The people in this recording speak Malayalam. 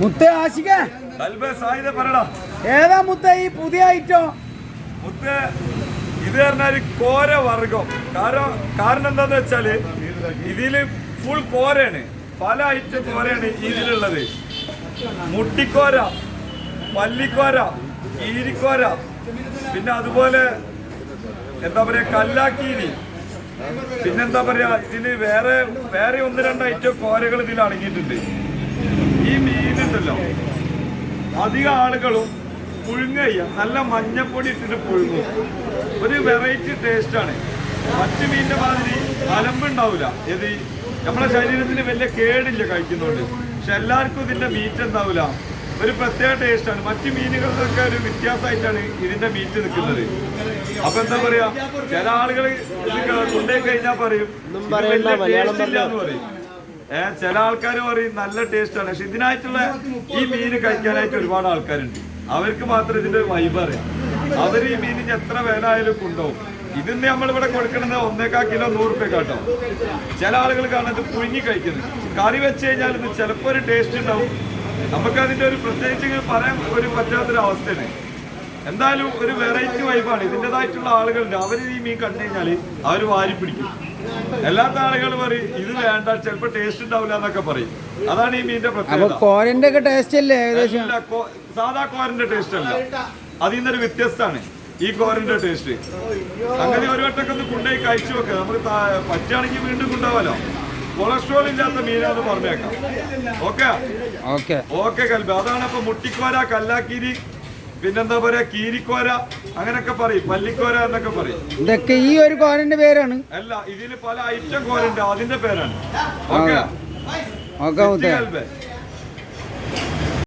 മുത്ത ആശിക. ഏതാ മുത്ത ഈ പുതിയ ഐറ്റം? മുത്തേ ഇത് പറഞ്ഞാൽ കോര വർഗം. കാരണം കാരണം എന്താന്ന് വെച്ചാൽ ഇതിൽ ഫുൾ കോരയാണ്. പല ഐറ്റം കോരയാണ് ഇതിലുള്ളത്. മുട്ടിക്കോര പല്ലിക്കോര ഈരിക്കോര പിന്നെ അതുപോലെ എന്താ പറയാ കല്ലാക്കീരി. പിന്നെന്താ പറയാ ഇതിൽ വേറെ വേറെ ഒന്ന് രണ്ട് ഐറ്റം കോരകൾ ഇതിൽ അടങ്ങിയിട്ടുണ്ട്. മീനുണ്ടല്ലോ അധിക ആളുകളും പുഴുങ്ങയ്യ. നല്ല മഞ്ഞപ്പൊടി ഇട്ടിട്ട് പുഴുങ്ങും. ഒരു വെറൈറ്റി ടേസ്റ്റാണ് ആണ്. മറ്റു മീനിന്റെ മാതിരി അലമ്പുണ്ടാവില്ല ഇത് നമ്മുടെ നമ്മളെ ശരീരത്തിന് വലിയ കേടില്ല കഴിക്കുന്നുണ്ട്. പക്ഷെ എല്ലാവർക്കും ഇതിന്റെ മീറ്റ് ഉണ്ടാവില്ല ഒരു പ്രത്യേക ടേസ്റ്റാണ് ആണ്. മറ്റു മീനുകളിലൊക്കെ ഒരു വ്യത്യാസമായിട്ടാണ് ഇതിന്റെ മീറ്റ് നിൽക്കുന്നത്. അപ്പൊ എന്താ പറയാ? ചില ആളുകൾ ഇത് കൊണ്ടുപോയി കഴിഞ്ഞാൽ പറയും ടേസ്റ്റ് ഇല്ല എന്ന് പറയും. ഏഹ് ചില ആൾക്കാർ പറയും നല്ല ടേസ്റ്റ് ആണ് പക്ഷെ ഇതിനായിട്ടുള്ള ഈ മീൻ കഴിക്കാനായിട്ട് ഒരുപാട് ആൾക്കാരുണ്ട്. അവർക്ക് മാത്രം ഇതിന്റെ വൈബ് അറിയാം. അവർ ഈ മീനിന് എത്ര വില ആയാലും കൊണ്ടുപോകും. ഇതിന് നമ്മളിവിടെ കൊടുക്കുന്നത് ഒന്നേക്കാ കിലോ നൂറ് റുപ്യ കേട്ടോ ചില ആളുകൾ കാണുന്നത് പുഴുങ്ങി കഴിക്കുന്നത്. കറി വെച്ച് കഴിഞ്ഞാൽ ഇത് ചിലപ്പോൾ ഒരു ടേസ്റ്റ് ഉണ്ടാവും. നമുക്ക് അതിന്റെ ഒരു പ്രത്യേകിച്ച് പറയാൻ ഒരു പറ്റാത്തൊരു അവസ്ഥയാണ്. എന്തായാലും ഒരു വെറൈറ്റി വൈബാണ് ഇതിന്റെതായിട്ടുള്ള ആളുകളുണ്ട്. അവർ ഈ മീൻ കണ്ടു കഴിഞ്ഞാൽ അവർ വാരി പിടിക്കും. അല്ലാത്ത ആളുകൾ പറയും ഇത് വേണ്ട ചിലപ്പോ ടേസ്റ്റ് ഉണ്ടാവില്ല എന്നൊക്കെ പറയും. അതാണ് ഈ മീനിന്റെ പ്രത്യേകത. കോരന്റെ ഒക്കെ ടേസ്റ്റ് അല്ലേ ഏകദേശം? സാധാ കോരന്റെ ടേസ്റ്റ് അല്ല. അതിൽ നിന്നൊരു വ്യത്യസ്തമാണ് ഈ കോരന്റെ ടേസ്റ്റ് അങ്ങനെ ഒരു വട്ടമൊക്കെ ഒന്ന് കൊണ്ടുപോയി കഴിച്ചു വെക്കുക നമുക്ക് പറ്റുകയാണെങ്കിൽ വീണ്ടും കൊണ്ടുപോകാലോ കൊളസ്ട്രോൾ ഇല്ലാത്ത മീനാന്ന് പറഞ്ഞേക്കാം. ഓക്കെ? ഓക്കെ. ഓക്കെ കൽബ്. അതാണ് അപ്പൊ മുട്ടിക്കോര കല്ലാക്കീരി പിന്നെന്താ പറയാ കീരിക്കോര അങ്ങനൊക്കെ പറയും പല്ലിക്കോര എന്നൊക്കെ പറയും. ഇതൊക്കെ ഈ ഒരു കോരന്റെ പേരാണ്. അല്ല ഇതിൽ പല ഐറ്റം കോരുണ്ട് അതിന്റെ പേരാണ്. ഓക്കെ?